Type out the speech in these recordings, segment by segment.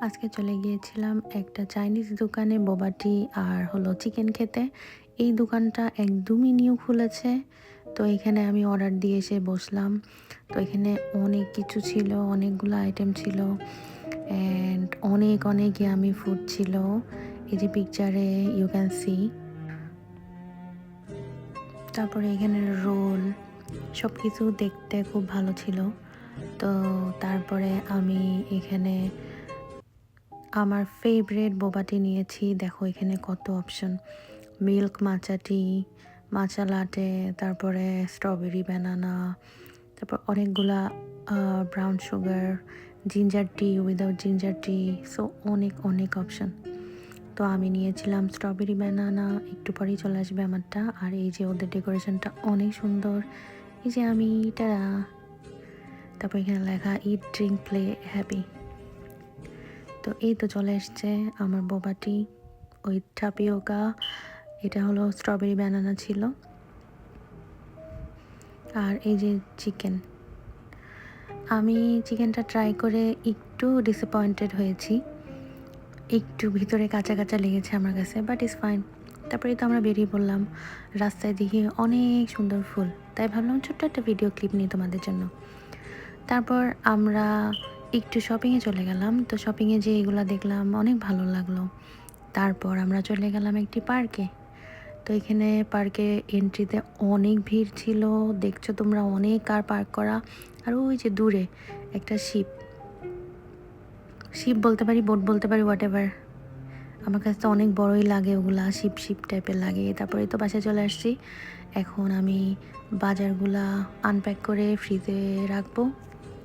আজকে চলে গিয়েছিলাম একটা চাইনিজ দোকানে বোবাটি আর হলো চিকেন খেতে। এই দোকানটা একদমই নিউ খুলেছে। তো এখানে আমি অর্ডার দিয়ে এসে বসলাম। তো এখানে অনেক কিছু ছিল, অনেকগুলো আইটেম ছিল অ্যান্ড অনেক অনেক ইয়ামি ফুড ছিল। এই যে পিকচারে ইউ ক্যান সি তারপরে এখানে রোল সব কিছু দেখতে খুব ভালো ছিল। তো তারপরে আমি এখানে আমার ফেভারেট বোবাটি নিয়েছি। দেখো এখানে কত অপশন মিল্ক মাচা টি মাচা লাটে তারপরে স্ট্রবেরি ব্যানানা তারপর অনেকগুলা brown sugar ginger tea without ginger tea so অনেক অনেক অপশন তো আমি নিয়েছিলাম স্ট্রবেরি ব্যানানা একটু পরেই চলে আসবে আমারটা। আর এই যে ওদের ডেকোরেশনটা অনেক সুন্দর। এই যে আমি এটা তারপর এখানে লেখা ইট ড্রিঙ্ক প্লে হ্যাপি তো এই তো চলে এসছে আমার বোবাটি ওই টাপিওকা এটা হলো স্ট্রবেরি ব্যানানা ছিল। আর এই যে চিকেন আমি চিকেনটা ট্রাই করে একটু ডিসঅ্যাপয়েন্টেড হয়েছি। একটু ভিতরে কাঁচা কাঁচা লেগেছে আমার কাছে বাট ইজ ফাইন তারপরে তো আমরা বেরিয়ে পড়লাম রাস্তায় দেখি অনেক সুন্দর ফুল। তাই ভাবলাম ছোট্ট একটা ভিডিও ক্লিপ নিই তোমাদের জন্য। তারপর আমরা একটু শপিংয়ে চলে গেলাম। তো শপিংয়ে যে এগুলো দেখলাম, অনেক ভালো লাগল। তারপর আমরা চলে গেলাম একটি পার্কে। তো এখানে পার্কে এন্ট্রিতে অনেক ভিড় ছিল। দেখছ তোমরা অনেক কার পার্ক করা। আর ওই যে দূরে একটা শিপ শিপ বলতে পারি বোট বলতে পারি হোয়াট এভার আমার কাছে তো অনেক বড়ই লাগে ওগুলা শিপ শিপ টাইপের লাগে। তারপরে তো বাসায় চলে আসছি। এখন আমি বাজারগুলা আনপ্যাক করে ফ্রিজে রাখব।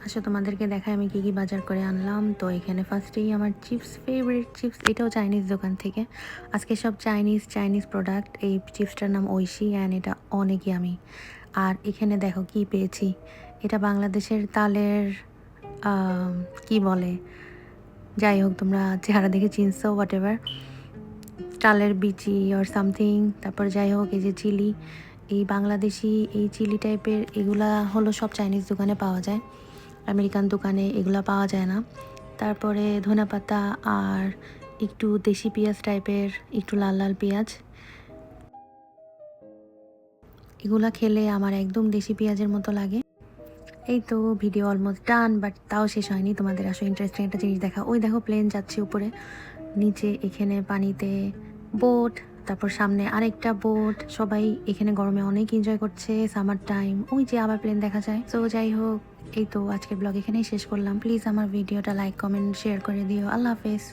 আসলে তোমাদেরকে দেখায় আমি কী কী বাজার করে আনলাম। তো এখানে ফার্স্টেই আমার চিপস ফেভারিট চিপস এটাও চাইনিজ দোকান থেকে। আজকে সব চাইনিজ চাইনিজ প্রোডাক্ট এই চিপসটার নাম ঐশি অ্যান্ড এটা অনেকই আমি আর এখানে দেখো কি পেয়েছি। এটা বাংলাদেশের তালের কি বলে? যাই হোক, তোমরা চেহারা দেখে চিনছো হোয়াট এভার চালের বিচি অর সামথিং তারপর যাই হোক, এই যে চিলি। এই বাংলাদেশি, এই চিলি টাইপের এগুলা হলো সব চাইনিজ দোকানে পাওয়া যায়। আমেরিকান দোকানে এগুলো পাওয়া যায় না। তারপরে ধনেপাতা আর একটু দেশি পেঁয়াজ টাইপের, একটু লাল লাল পেঁয়াজ। এগুলা খেলে আমার একদম দেশি পেঁয়াজের মতো লাগে। এই তো ভিডিও অলমোস্ট ডান বাট তাও শেষ হয়নি। তোমাদের আসলে ইন্টারেস্টিং একটা জিনিস দেখা। ওই দেখো প্লেন যাচ্ছে উপরে। নিচে এখানে পানিতে বোট তারপর সামনে আরেকটা বোট সবাই এখানে গরমে অনেক এনজয় করছে সামার টাইম ওই যে আবার প্লেন দেখা যায়। তো যাই হোক, এই তো আজকের ব্লগ এখানেই শেষ করলাম। প্লিজ আমার ভিডিওটা লাইক কমেন্ট শেয়ার করে দিও। আল্লাহ হাফেজ।